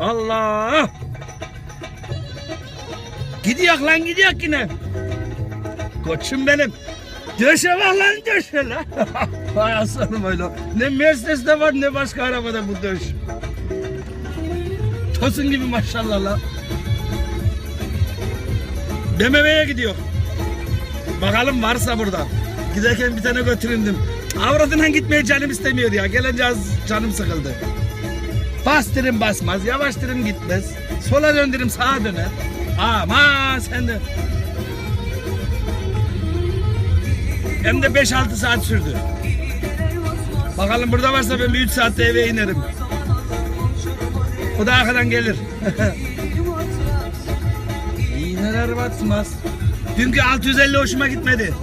Allah. Gidiyor lan gidiyor yine. Koçum benim. Döşe var lan döşe lan. Vay aslanım öyle. Ne Mercedes'te var ne başka arabada bu döş. Tosun gibi maşallah lan. BMW'ye gidiyor. Bakalım varsa burada. Giderken bir tane götüründüm. Avradına gitmeye canım istemiyor ya. Gelince az canım sıkıldı. Bastırım basmaz, yavaştırım gitmez. Sola döndürüm sağa döner. Ama sen de. Hem de 5-6 saat sürdü. Bakalım burada varsa ben bir 3 saatte eve inerim. O da arkadan gelir. İğneler batmaz. Dünkü 650 hoşuma gitmedi.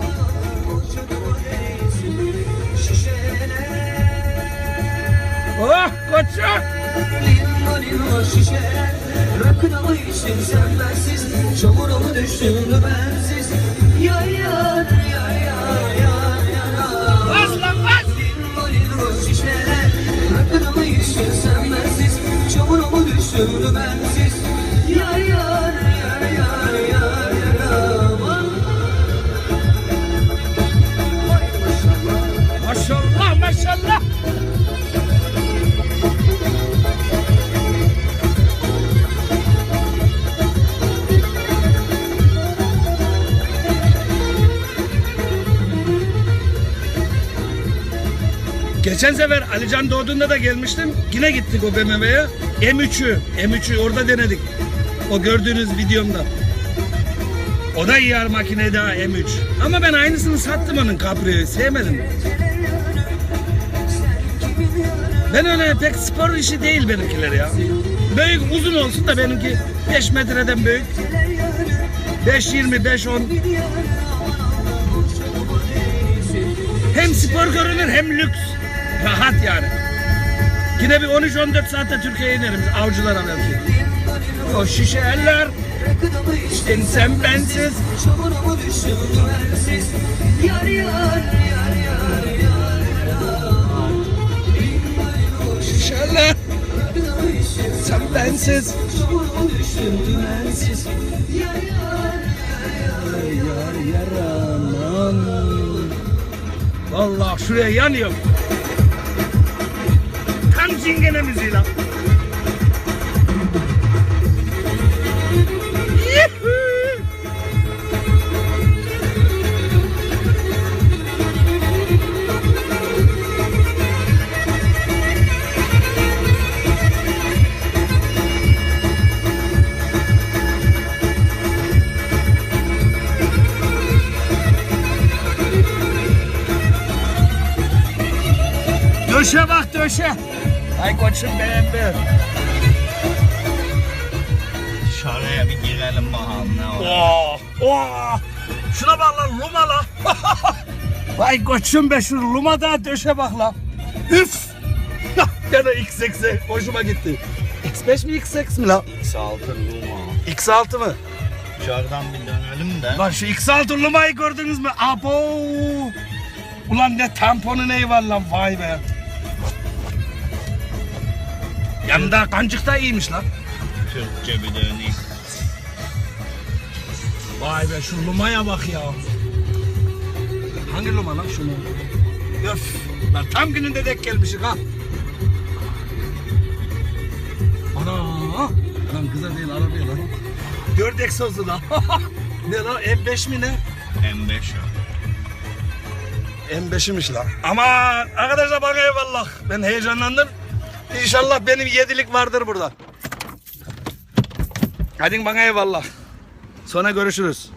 Koçum. Limon limon şişeler Rakına mı içtin sen bensiz Çamura mı düştün Geçen sefer Alican doğduğunda da gelmiştim. Yine gittik o BMW'ye. M3'ü, M3'ü orada denedik. O gördüğünüz videomda. O da iyi makine daha M3. Ama ben aynısını sattım onun Caprio'yu. Sevmedim. Ben öyle pek spor işi değil benimkiler ya. Büyük uzun olsun da benimki 5 metreden büyük. 5 20 5 10. Hem spor görünür hem lüks. Rahat yani. Yine bir 13-14 saatte Türkiye'ye inerim avcılara belki. O Rakına mı içtin sen bensiz. Yar yar yar yar yar Şişeler sen bensiz. Yar yaraman. Vallahi şuraya yanıyor. Müziği lan. Döşe bak döşe. Ay koçum beğendi. Şuraya bir girelim bakalım ne var. Oh, oh. Şuna bak lan Luma la. Vay koçum be şu Luma da döşe bak la. Üf. Gene X8'e hoşuma gitti. X5 mi X8 mi la? Saltır Luma. X6 mı? Dışarıdan bir dönelim de. Lan şu X6 Luma'yı gördünüz mü? Abo. Ulan ne tamponu ne var lan vay be. Yanında kancık da iyiymiş lan. Türkçe bir döneyim. Vay be şu Luma'ya bak ya. Hangi Luma lan şunu? Öf. Lan tam gününde denk gelmişik ha. Ana. Lan kıza değil arabaya lan. Dört egzozlu lan. ne lan M5 mi ne? M5 o. M5'imiş lan. Ama arkadaşlar bana eyvallah. Ben heyecanlandım. İnşallah benim yedilik vardır burada. Hadi bana eyvallah. Sonra görüşürüz.